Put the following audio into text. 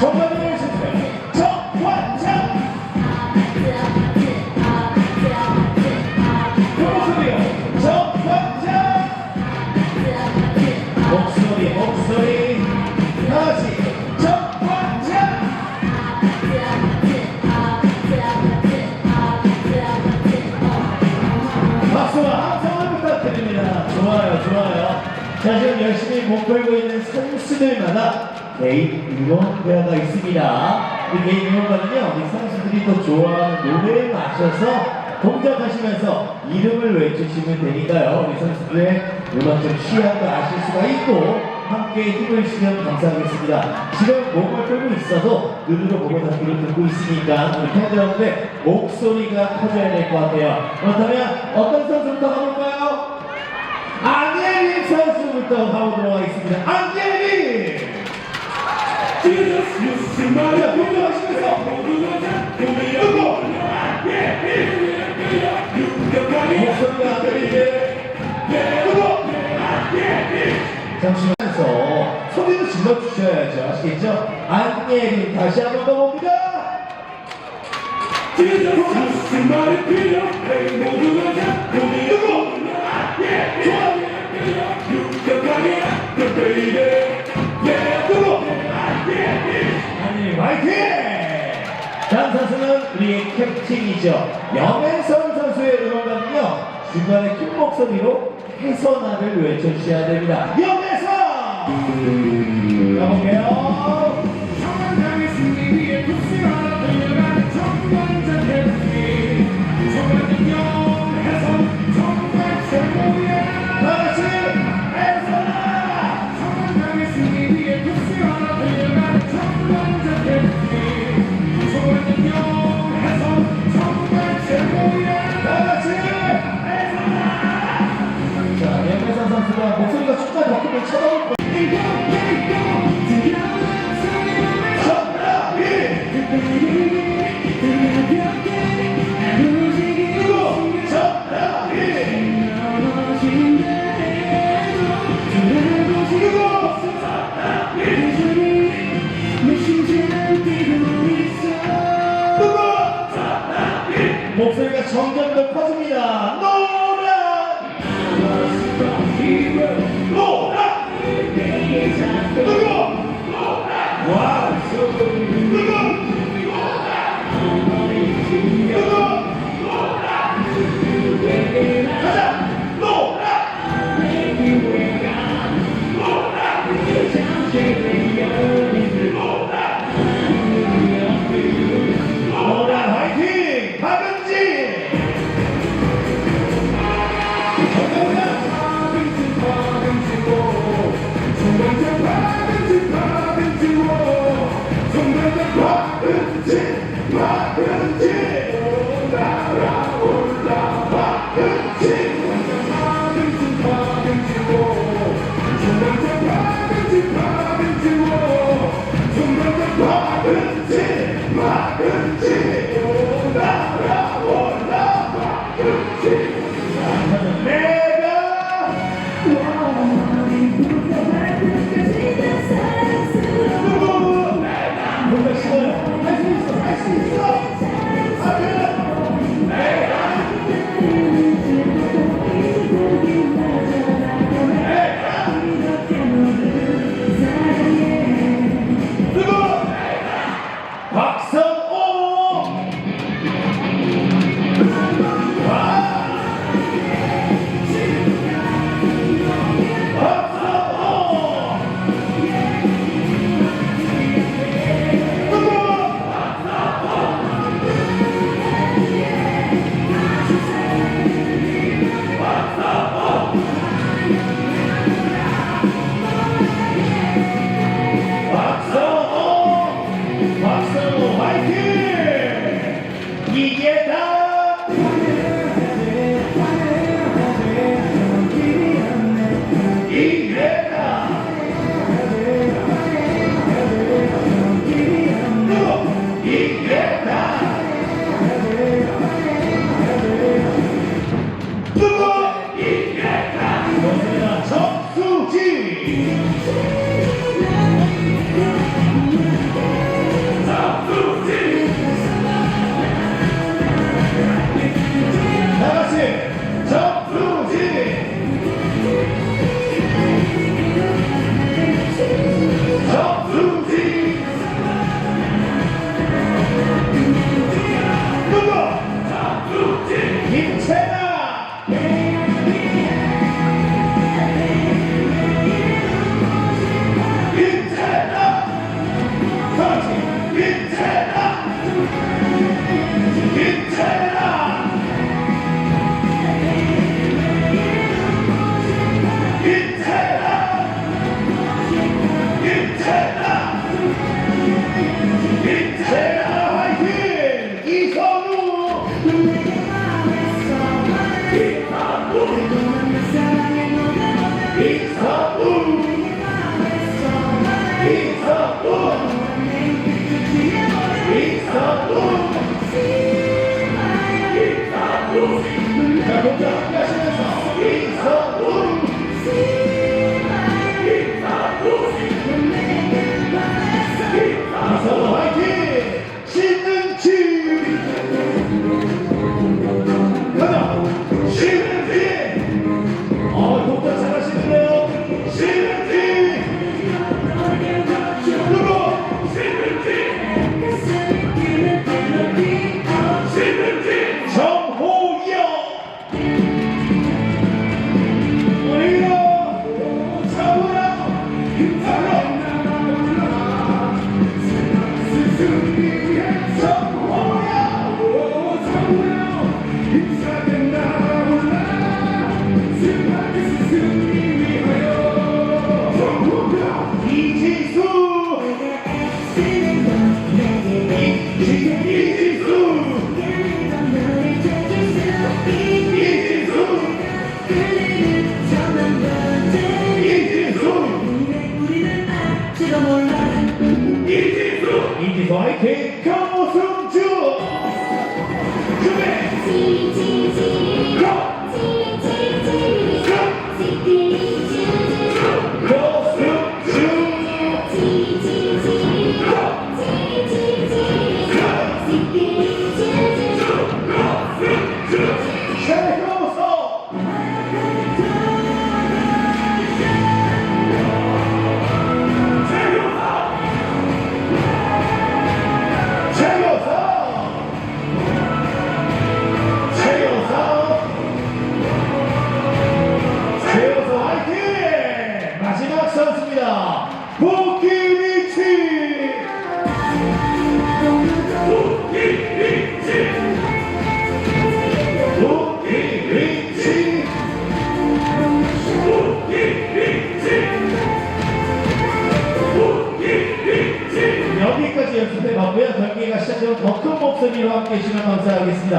정관장을 실패 정관장 그 목소리요 정관장 목소리 목소리 다시 정관장 박수와 함성을 부탁드립니다 좋아요 좋아요 자 지금 열심히 몸 풀고 있는 선수들마다 개인 응원가가 있습니다 이 개인 응원가는요 우리 선수들이 또 좋아하는 노래를 맞춰서 동작하시면서 이름을 외치시면 되니까요 우리 선수들의 음악적 취향도 아실 수가 있고 함께 힘을 주시면 감사하겠습니다. 지금 몸을 끌고 있어도 눈으로 보고 듣기로 듣고 있으니까 우리 팬 여러분들 목소리가 커져야 될 것 같아요. 그렇다면 어떤 선수부터 가볼까요? 안예린 선수부터 가보도록 하겠습니다. 안예린! 잠시만요. 소리도 질러 주셔야죠. 아시겠죠? 안예린 다시 한번 더 봅니다. 누구? 다음 선수는 우리의 캡틴이죠. 염혜선 선수의 응원가는요. 중간에 큰 목소리로 해선아를 외쳐주셔야 됩니다. 염혜선! 가볼게요. 다 목소리가 점점 더 커집니다. 노란! 노란! 누구? 와! 누구? Tem mim. দিতে